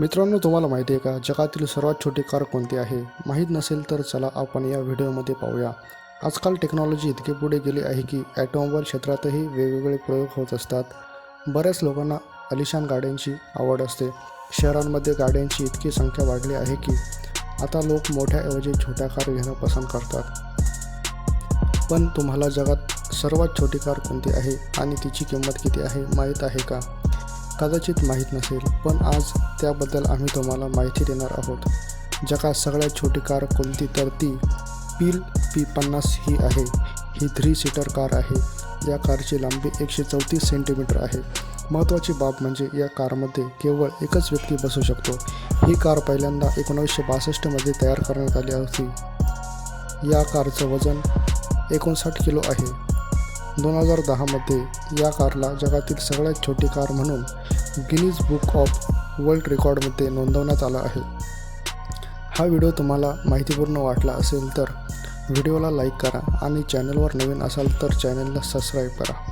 मित्रांनो तुम्हाला माहिती आहे का? जगातील सर्वात छोटी कार कोणती आहे? माहीत नसेल तर चला आपण या व्हिडिओमध्ये पाहूया. आजकाल टेक्नॉलॉजी इतके पुढे गेली आहे की ॲटोमोबाईल क्षेत्रातही वेगवेगळे प्रयोग होत असतात. बऱ्याच लोकांना अलिशान गाड्यांची आवड असते. शहरांमध्ये गाड्यांची इतकी संख्या वाढली आहे की आता लोक मोठ्याऐवजी छोट्या कार घेणं पसंत करतात. पण तुम्हाला जगात सर्वात छोटी कार कोणती आहे आणि तिची किंमत किती आहे माहीत आहे का? कदाचित माहीत नसेल पण आज त्याबद्दल आम्ही तुम्हाला माहिती देणार आहोत. जगात सगळ्यात छोटी कार कोणती तर ती पील पी पन्नास ही आहे. ही थ्री सीटर कार आहे. या कारची लांबी एकशे चौतीस सेंटीमीटर आहे. महत्त्वाची बाब म्हणजे या कारमध्ये केवळ एकच व्यक्ती बसू शकतो. ही कार पहिल्यांदा एकोणीसशे बासष्टमध्ये तयार करण्यात आली होती. या कारचं वजन एकोणसाठ किलो आहे. दोन हजार दहामध्ये या कारला जगातील सगळ्यात छोटी कार म्हणून गिनीज बुक ऑफ वर्ल्ड रेकॉर्डमध्ये नोंदवण्यात आला आहे. हा व्हिडिओ तुम्हाला माहितीपूर्ण वाटला असेल तर व्हिडिओला लाईक करा आणि चॅनलवर नवीन असाल तर चॅनलला सबस्क्राईब करा.